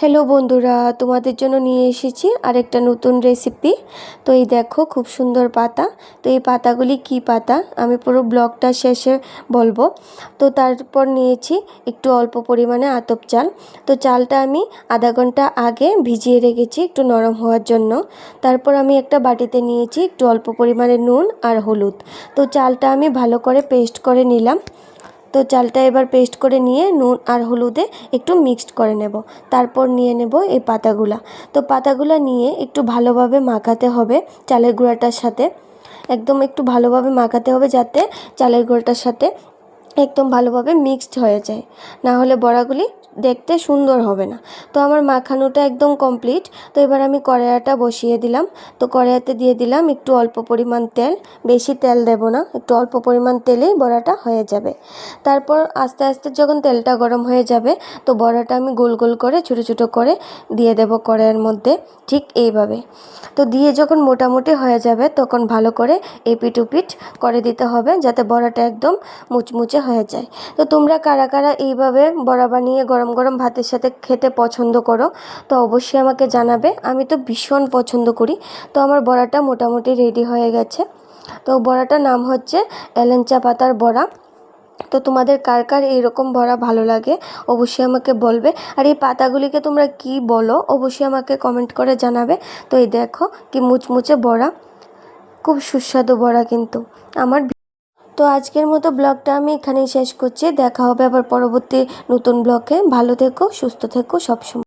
Hello বন্ধুরা, তোমাদের জন্য নিয়ে এসেছি আরেকটা নতুন রেসিপি তো এই দেখো, খুব সুন্দর পাতা। তো এই পাতাগুলি কি পাতা? আমি পুরো ব্লগটা শেষে বলব। তো তারপর নিয়েছি একটু অল্প পরিমাণে আতপ চাল। তো চালটা আমি আধা ঘণ্টা আগে ভিজিয়ে রেখেছি একটু নরম হওয়ার জন্য। তারপর আমি একটা বাটিতে নিয়েছি একটু অল্প পরিমাণে নুন আর হলুদ। তো চালটা আমি ভালো করে পেস্ট করে নিলাম। তো চালটা এবার পেস্ট করে নিয়ে নুন আর হলুদে একটু মিক্সড করে নেব। তারপর নিয়ে নেব এই পাতাগুলা। তো পাতাগুলো নিয়ে একটু ভালোভাবে মাখাতে হবে চালের গুঁড়াটার সাথে। একদম একটু ভালোভাবে মাখাতে হবে যাতে চালের গুঁড়োটার সাথে একদম ভালোভাবে মিক্সড হয়ে যায়। না হলে বড়াগুলি দেখতে সুন্দর হবে না। তো আমার মাখানোটা একদম কমপ্লিট তো এবার আমি কড়াইটা বসিয়ে দিলাম। তো কড়াইতে দিয়ে দিলাম একটু অল্প পরিমাণ তেল। বেশি তেল দেব না, একটু অল্প পরিমাণ তেলেই বড়াটা হয়ে যাবে। তারপর আস্তে আস্তে যখন তেলটা গরম হয়ে যাবে, তো বড়াটা আমি গোল গোল করে ছোটো ছোটো করে দিয়ে দেব কড়াইয়ের মধ্যে, ঠিক এইভাবে। তো দিয়ে যখন মোটামুটি হয়ে যাবে, তখন ভালো করে এপিট উপিট করে দিতে হবে, যাতে বড়াটা একদম মুচমুচে হয়ে যায়। তো তোমরা কারা কারা এইভাবে বড়া বানিয়ে গরম গরম ভাতের সাথে খেতে পছন্দ করো, তো অবশ্যই আমাকে জানাবে। আমি তো ভীষণ পছন্দ করি। তো আমার বড়াটা মোটামুটি রেডি হয়ে গেছে। তো বড়াটার নাম হচ্ছে এলেঞ্চা পাতার বড়া। তো তোমাদের কার কার এইরকম বড়া ভালো লাগে অবশ্যই আমাকে বলবে। আর এই পাতাগুলিকে তোমরা কি বলো অবশ্যই আমাকে কমেন্ট করে জানাবে। তো এই দেখো কি মুচমুচে বড়া। খুব সুস্বাদু বড়া কিন্তু। আমার তো আজকের মতো ব্লগটা আমি এখানেই শেষ করছি। দেখা হবে আবার পরবর্তী নতুন ব্লগে। ভালো থেকো, সুস্থ থেকো সবসময়।